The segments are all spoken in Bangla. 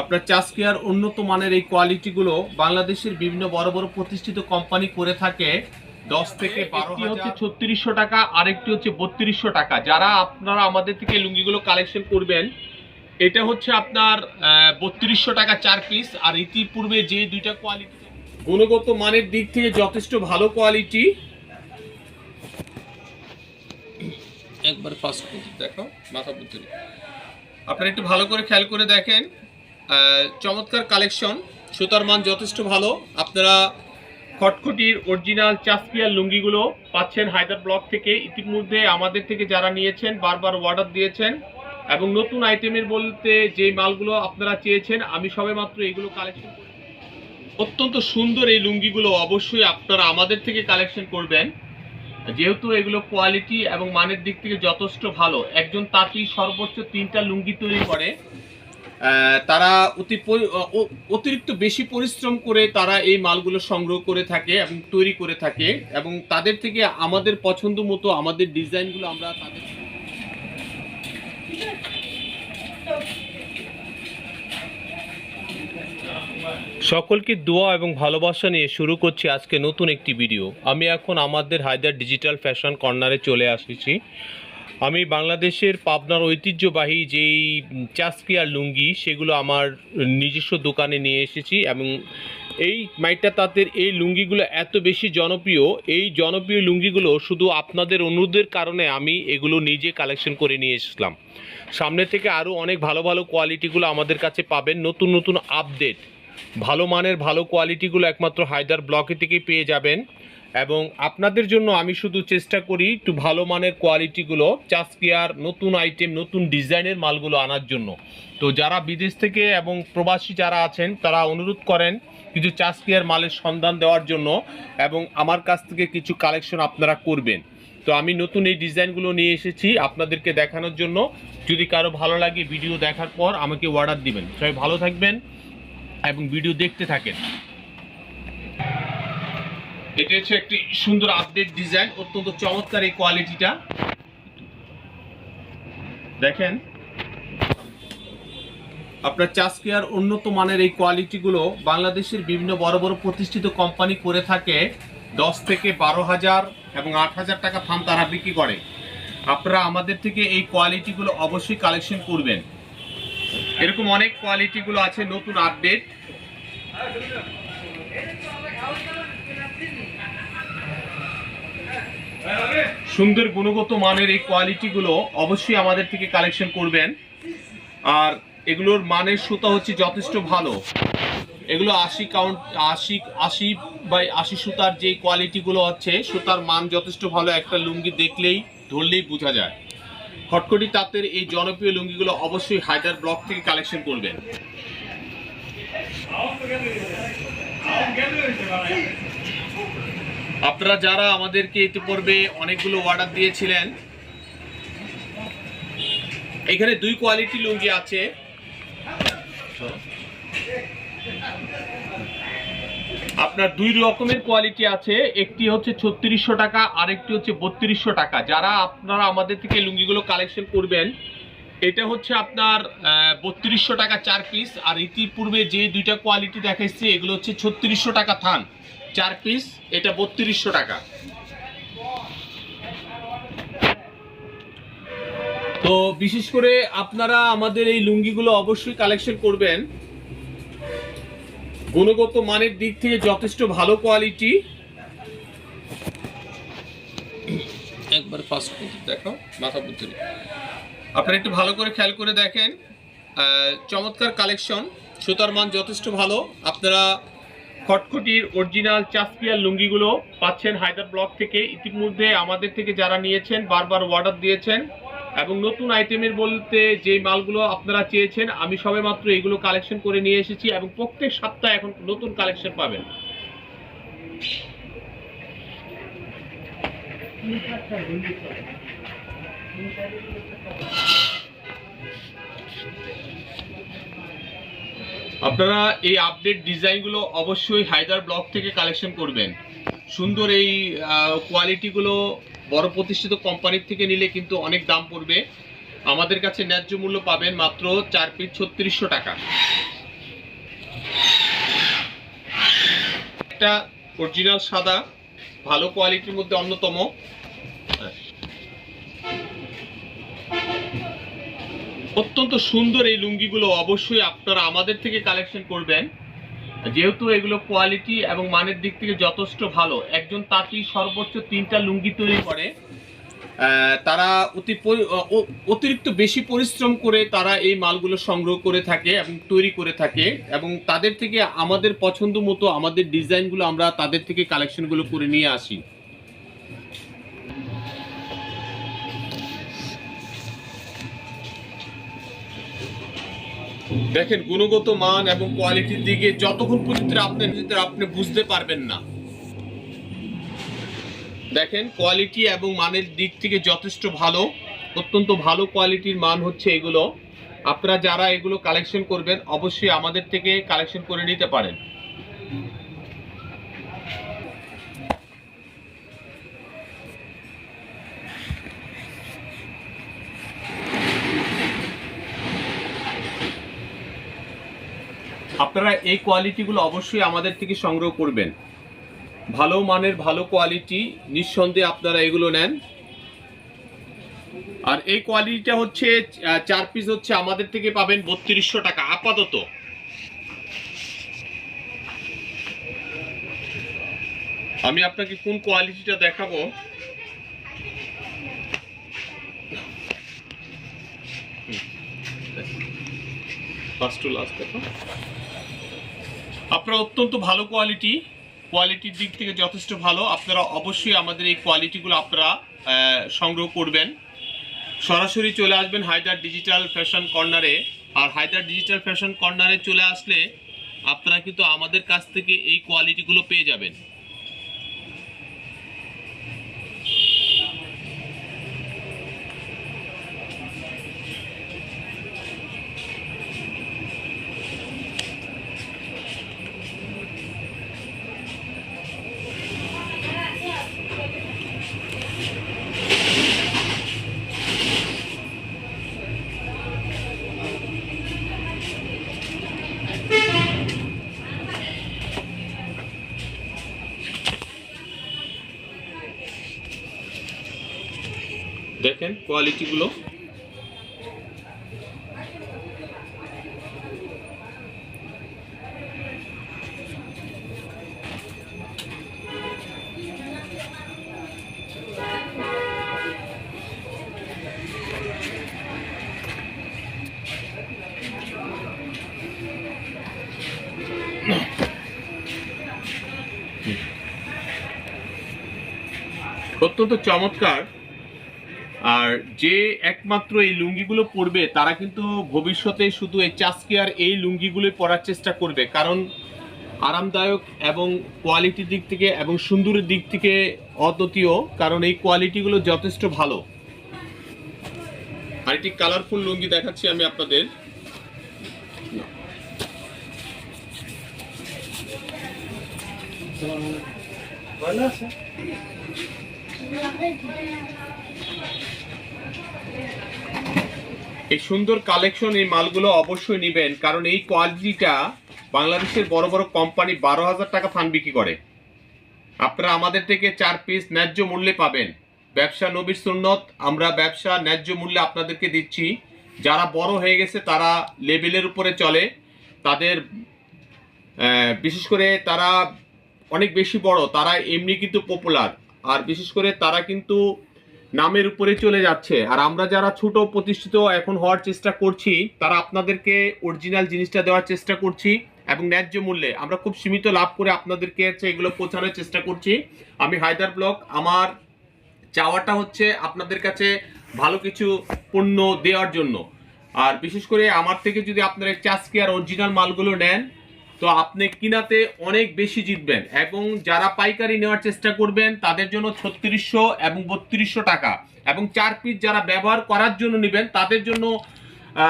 আপনার চাষকিয়ার উন্নত মানের এই কোয়ালিটিগুলো বাংলাদেশের বিভিন্ন বড় বড় প্রতিষ্ঠিত কোম্পানি করে থাকে। দশ থেকে বারো হচ্ছে ছত্রিশশো টাকা আরেকটি হচ্ছে বত্রিশশো টাকা। যারা আপনারা আমাদের থেকে লুঙ্গিগুলো কালেকশন করবেন এটা হচ্ছে আপনার বত্রিশশো টাকা চার পিস আর ইতিপূর্বে যে দুইটা কোয়ালিটি গুণগত মানের দিক থেকে যথেষ্ট ভালো কোয়ালিটি একবার ফার্স্ট দেখো মাথা বুদ্ধি। আপনারা একটু ভালো করে খেয়াল করে দেখেন। চমৎকার কালেকশন। সুতার মান যথেষ্ট ভালো। আপনারা খটখটির অরিজিনাল চাসপিয়ার লুঙ্গিগুলো পাচ্ছেন হায়দার ব্লক থেকে। ইতিমধ্যে আমাদের থেকে যারা নিয়েছেন, বারবার অর্ডার দিয়েছেন এবং নতুন আইটেমের বলতে যে মালগুলো আপনারা চেয়েছেন, আমি সবে মাত্র এগুলো কালেকশন অত্যন্ত সুন্দর এই লুঙ্গিগুলো অবশ্যই আপনারা আমাদের থেকে কালেকশন করবেন। যেহেতু এগুলো কোয়ালিটি এবং মানের দিক থেকে যথেষ্ট ভালো, একজন তাঁতি সর্বোচ্চ তিনটা লুঙ্গি তৈরি করে। তারা অতি অতিরিক্ত বেশি পরিশ্রম করে তারা এই মালগুলো সংগ্রহ করে থাকে এবং তৈরি করে থাকে এবং তাদের থেকে আমাদের পছন্দ মতো আমাদের ডিজাইনগুলো আমরা তাদের সকলকে দোয়া এবং ভালোবাসা নিয়ে শুরু করছি আজকে নতুন একটি ভিডিও। আমি এখন আমাদের হায়দার ডিজিটাল ফ্যাশন কর্নারে চলে আসছি। আমি বাংলাদেশের পাবনার ঐতিহ্যবাহী যেই চাসকিয়ার লুঙ্গি, সেগুলো আমার নিজস্ব দোকানে নিয়ে এসেছি এবং এই মাইটা তাঁতের এই লুঙ্গিগুলো এত বেশি জনপ্রিয়, এই জনপ্রিয় লুঙ্গিগুলো শুধু আপনাদের অনুরোধের কারণে আমি এগুলো নিজে কালেকশন করে নিয়ে এসেছিলাম। সামনে থেকে আরও অনেক ভালো ভালো কোয়ালিটিগুলো আমাদের কাছে পাবেন, নতুন নতুন আপডেট ভালো মানের ভালো কোয়ালিটিগুলো একমাত্র হায়দার ব্লকে থেকেই পেয়ে যাবেন। এবং আপনাদের জন্য আমি শুধু চেষ্টা করি একটু ভালো মানের কোয়ালিটিগুলো চাষকিয়ার, নতুন আইটেম নতুন ডিজাইনের মালগুলো আনার জন্য। তো যারা বিদেশ থেকে এবং প্রবাসী যারা আছেন, তারা অনুরোধ করেন কিছু চাষকিয়ার মালের সন্ধান দেওয়ার জন্য এবং আমার কাছ থেকে কিছু কালেকশন আপনারা করবেন। তো আমি নতুন এই ডিজাইনগুলো নিয়ে এসেছি আপনাদেরকে দেখানোর জন্য। যদি কারও ভালো লাগে ভিডিও দেখার পর আমাকে অর্ডার দিবেন। সবাই ভালো থাকবেন এবং ভিডিও দেখতে থাকেন। এটা হচ্ছে একটি সুন্দর আপডেট ডিজাইন অত্যন্ত চমৎকার এই কোয়ালিটিটা দেখেন, আপনার চাষকিয়ার উন্নত মানের এই কোয়ালিটিগুলো বাংলাদেশের বিভিন্ন বড় বড় প্রতিষ্ঠিত কোম্পানি করে থাকে। দশ থেকে বারো হাজার এবং আট হাজার টাকা থাম তারা বিক্রি করে। আপনারা আমাদের থেকে এই কোয়ালিটিগুলো অবশ্যই কালেকশন করবেন। এরকম অনেক কোয়ালিটিগুলো আছে, নতুন আপডেট সুন্দর গুণগত মানের এই কোয়ালিটিগুলো অবশ্যই আমাদের থেকে কালেকশন করবেন। আর এগুলোর মানের সুতা হচ্ছে যথেষ্ট ভালো। এগুলো আশি কাউন্ট আশি আশি বাই আশি সুতার যে কোয়ালিটিগুলো হচ্ছে, সুতার মান যথেষ্ট ভালো। একটা লুঙ্গি দেখলেই, ধরলেই বোঝা যায়। খটখটি তাঁতের এই জনপ্রিয় লুঙ্গিগুলো অবশ্যই হায়দার ব্লক থেকে কালেকশন করবেন। আপনারা যারা আমাদেরকে ইতিপূর্বে অনেকগুলো অর্ডার দিয়েছিলেন, এখানে দুই কোয়ালিটি লুঙ্গি আছে। আপনার দুই রকমের কোয়ালিটি আছে, একটি হচ্ছে ছত্রিশশো টাকা, আরেকটি হচ্ছে বত্রিশশো টাকা। যারা আপনারা আমাদের থেকে লুঙ্গিগুলো কালেকশন করবেন, এটা হচ্ছে আপনার বত্রিশশো টাকা চার পিস আর ইতিপূর্বে যে দুইটা কোয়ালিটি দেখাচ্ছি এগুলো হচ্ছে ছত্রিশশো টাকা থান। চার পিস এটা বত্রিশশো টাকা। তো বিশেষ করে আপনারা আমাদের এই লুঙ্গিগুলো অবশ্যই কালেকশন করবেন। গুণগত মানের দিক থেকে যথেষ্ট ভালো কোয়ালিটি একবার দেখো, মাথা বুদ্ধি আপনারা একটু ভালো করে খেয়াল করে দেখেন। চমৎকার কালেকশন সুতার মান যথেষ্ট ভালো। আপনারা খটখটির অরিজিনাল চাসপিয়ার লুঙ্গিগুলো পাচ্ছেন হায়দার ব্লক থেকে। ইতিমধ্যে আমাদের থেকে যারা নিয়েছেন, বারবার অর্ডার দিয়েছেন এবং নতুন আইটেমের বলতে যে মালগুলো আপনারা চেয়েছেন, আমি সবে মাত্র এগুলো কালেকশন করে নিয়ে এসেছি এবং প্রত্যেক সপ্তাহে এখন নতুন কালেকশন পাবেন। আপনারা এই আপডেট ডিজাইনগুলো অবশ্যই হায়দার ব্লক থেকে কালেকশন করবেন। সুন্দর এই কোয়ালিটিগুলো বড় প্রতিষ্ঠিত কোম্পানির থেকে নিলে কিন্তু অনেক দাম পড়বে। আমাদের কাছে ন্যায্য মূল্য পাবেন মাত্র চার পিস ছত্রিশশো টাকা। একটা অরিজিনাল সাদা, ভালো কোয়ালিটির মধ্যে অন্যতম। অত্যন্ত সুন্দর এই লুঙ্গিগুলো অবশ্যই আপনারা আমাদের থেকে কালেকশন করবেন। যেহেতু এগুলো কোয়ালিটি এবং মানের দিক থেকে যথেষ্ট ভালো, একজন তাঁতি সর্বোচ্চ তিনটা লুঙ্গি তৈরি করে তারা অতি অতিরিক্ত বেশি পরিশ্রম করে তারা এই মালগুলো সংগ্রহ করে থাকে এবং তৈরি করে থাকে এবং তাদের থেকে আমাদের পছন্দ মতো আমাদের ডিজাইনগুলো আমরা তাদের থেকে কালেকশনগুলো করে নিয়ে আসি। দেখেন গুণগত মান এবং কোয়ালিটির দিকে যতক্ষণ পর্যন্ত আপনি নিজেদের, আপনি বুঝতে পারবেন না। দেখেন কোয়ালিটি এবং মানের দিক থেকে যথেষ্ট ভালো, অত্যন্ত ভালো কোয়ালিটির মান হচ্ছে এগুলো। আপনারা যারা এগুলো কালেকশন করবেন, অবশ্যই আমাদের থেকে কালেকশন করে নিতে পারেন। আপনারা এই কোয়ালিটিগুলো অবশ্যই আমাদের থেকে সংগ্রহ করবেন। ভালো মানের ভালো কোয়ালিটি নিঃসন্দেহে আপনারা এগুলো নেন। আর এই কোয়ালিটিটা হচ্ছে চার পিস হচ্ছে আমাদের থেকে পাবেন বত্রিশশো টাকা, আপাতত। আমি আপনাকে কোন কোয়ালিটিটা দেখাবো? ফার্স্ট টু লাস্ট দেখো আপনারা অত্যন্ত ভালো কোয়ালিটি কোয়ালিটির দিক থেকে যথেষ্ট ভালো। আপনারা অবশ্যই আমাদের এই কোয়ালিটিগুলো আপনারা সংগ্রহ করবেন। সরাসরি চলে আসবেন হায়দার ডিজিটাল ফ্যাশন কর্নারে আর হায়দার ডিজিটাল ফ্যাশন কর্নারে চলে আসলে আপনারা কিন্তু আমাদের কাছ থেকে এই কোয়ালিটিগুলো পেয়ে যাবেন। দেখেন কোয়ালিটিগুলো অত্যন্ত চমৎকার। যে একমাত্র এই লুঙ্গিগুলো পরবে, তারা কিন্তু ভবিষ্যতে শুধু এই চাষকে আর এই লুঙ্গিগুলো পরার চেষ্টা করবে। কারণ আরামদায়ক এবং কোয়ালিটির দিক থেকে এবং সুন্দরের দিক থেকে অদ্বিতীয়, কারণ এই কোয়ালিটিগুলো যথেষ্ট ভালো। আর একটি কালারফুল লুঙ্গি দেখাচ্ছি আমি আপনাদের। ভালো আছে এই সুন্দর কালেকশন এই মালগুলো অবশ্যই নেবেন, কারণ এই কোয়ালিটিটা বাংলাদেশের বড় বড় কোম্পানি বারো হাজার টাকা ফান বিক্রি করে। আপনারা আমাদের থেকে চার পিস ন্যায্য মূল্যে পাবেন। ব্যবসা নবীর সুন্নত, আমরা ব্যবসা ন্যায্য মূল্যে আপনাদেরকে দিচ্ছি। যারা বড় হয়ে গেছে, তারা লেভেলের উপরে চলে। তাদের বিশেষ করে তারা অনেক বেশি বড়, তারা এমনি কিন্তু পপুলার আর বিশেষ করে তারা কিন্তু নামের উপরে চলে যাচ্ছে। আর আমরা যারা ছোট, প্রতিষ্ঠিত এখন হওয়ার চেষ্টা করছি, তারা আপনাদেরকে অরিজিনাল জিনিসটা দেওয়ার চেষ্টা করছি এবং ন্যায্য মূল্যে। আমরা খুব সীমিত লাভ করে আপনাদেরকে হচ্ছে এগুলো পৌঁছানোর চেষ্টা করছি। আমি হায়দার ব্লক আমার চাওয়াটা হচ্ছে আপনাদের কাছে ভালো কিছু পণ্য দেওয়ার জন্য। আর বিশেষ করে আমার থেকে যদি আপনারা চাষকে আর অরিজিনাল মালগুলো নেন তো আপনি কিনাতে অনেক বেশি জিতবেন এবং যারা পাইকারি নেওয়ার চেষ্টা করবেন, তাদের জন্য ছত্রিশশো এবং বত্রিশশো টাকা। এবং চার পিস যারা ব্যবহার করার জন্য নেবেন, তাদের জন্য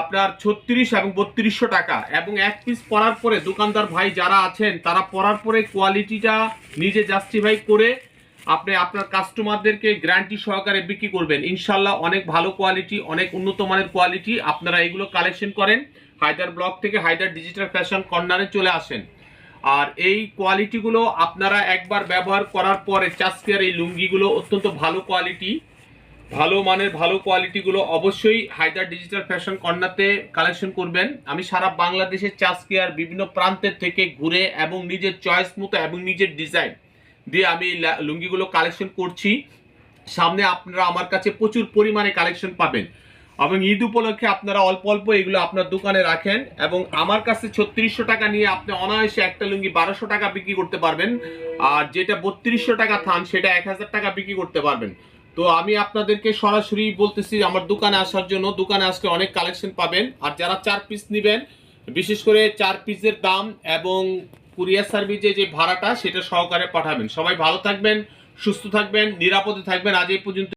আপনার ছত্রিশ এবং বত্রিশশো টাকা। এবং এক পিস পরার পরে দোকানদার ভাই যারা আছেন, তারা পরার পরে কোয়ালিটিটা নিজে জাস্টিফাই করে আপনি আপনার কাস্টমারদেরকে গ্যারান্টি সহকারে বিক্রি করবেন। ইনশাল্লাহ অনেক ভালো কোয়ালিটি অনেক উন্নত মানের কোয়ালিটি আপনারা এগুলো কালেকশন করেন। হায়দার ব্লক থেকে হায়দার ডিজিটাল ফ্যাশন কর্নারে চলে আসেন। আর এই কোয়ালিটিগুলো আপনারা একবার ব্যবহার করার পরে চাষকের এই লুঙ্গিগুলো অত্যন্ত ভালো কোয়ালিটি ভালো মানের ভালো কোয়ালিটিগুলো অবশ্যই হায়দার ডিজিটাল ফ্যাশন কর্নারতে কালেকশন করবেন। আমি সারা বাংলাদেশের চাষকেয়ার বিভিন্ন প্রান্তের থেকে ঘুরে এবং নিজের চয়েস মতো এবং নিজের ডিজাইন দিয়ে আমি লুঙ্গিগুলো কালেকশন করছি। সামনে আপনারা আমার কাছে প্রচুর পরিমাণে কালেকশন পাবেন। এবং ঈদ উপলক্ষে আপনারা অল্প অল্প এগুলো আপনার দোকানে রাখেন এবং আমার কাছে ছত্রিশশো টাকা নিয়ে আপনি অনায়াসে একটা লুঙ্গি বারোশো টাকা বিক্রি করতে পারবেন। আর যেটা বত্রিশশো টাকা থান, সেটা এক হাজার টাকা বিক্রি করতে পারবেন। তো আমি আপনাদেরকে সরাসরি বলতেছি, আমার দোকানে আসার জন্য দোকানে আসলে অনেক কালেকশন পাবেন। আর যারা চার পিস নেবেন, বিশেষ করে চার পিসের দাম এবং কুরিয়ার সার্ভিসে যে ভাড়াটা, সেটা সহকারে পাঠাবেন। সবাই ভালো থাকবেন, সুস্থ থাকবেন, নিরাপদে থাকবেন। আজ এই পর্যন্ত